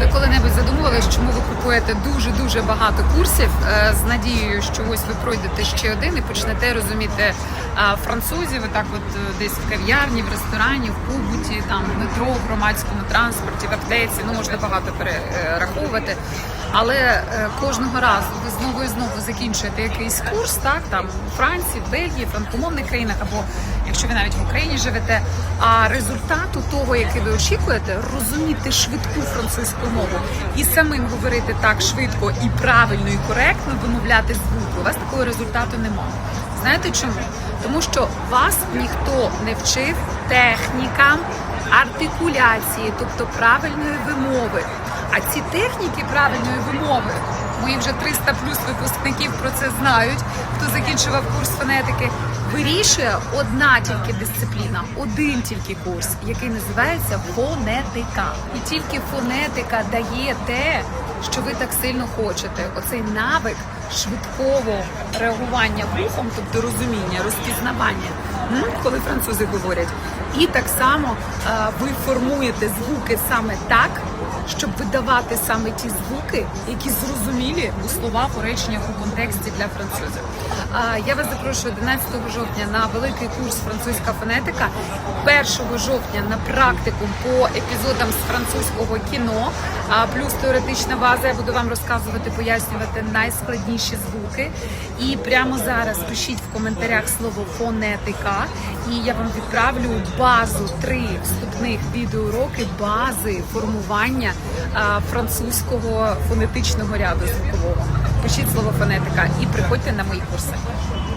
Ви коли-небудь задумувались, чому ви купуєте дуже дуже багато курсів е, з надією, що ось ви пройдете ще один і почнете розуміти французів, так от е, десь в кав'ярні, в ресторані, в побуті, там в метро, в громадському транспорті, в аптеці. Ну можна багато перераховувати. Але е, кожного разу ви знову і знову закінчуєте якийсь курс, так там у Франції, Бельгії, франкомовних країнах, або якщо ви навіть в Україні живете. А результату того, який ви очікуєте, розуміти швидку французьку мову і самим говорити так швидко і правильно, і коректно вимовляти звуки. У вас такого результату немає. Знаєте чому? Тому що вас ніхто не вчив технікам артикуляції, тобто правильної вимови. А ці техніки правильної вимови, мої вже 300 плюс випускників про це знають, хто закінчував курс фонетики, вирішує одна тільки дисципліна, один тільки курс, який називається фонетика. І тільки фонетика дає те, що ви так сильно хочете. Оцей навик швидкого реагування вухом, тобто розуміння, розпізнавання, коли французи говорять. І так само е, ви формуєте звуки саме так, щоб видавати саме ті звуки, які зрозумілі у словах у реченнях у контексті для французів. Я вас запрошую 11 жовтня на великий курс французька фонетика, 1 жовтня на практику по епізодам з французького кіно, а плюс теоретична база. Я буду вам розказувати, пояснювати найскладніші звуки. І прямо зараз пишіть в коментарях слово фонетика, і я вам відправлю базу три вступних відеоуроки бази формування французького фонетичного ряду звукового. Пишіть слово фонетика і приходьте на мої курси.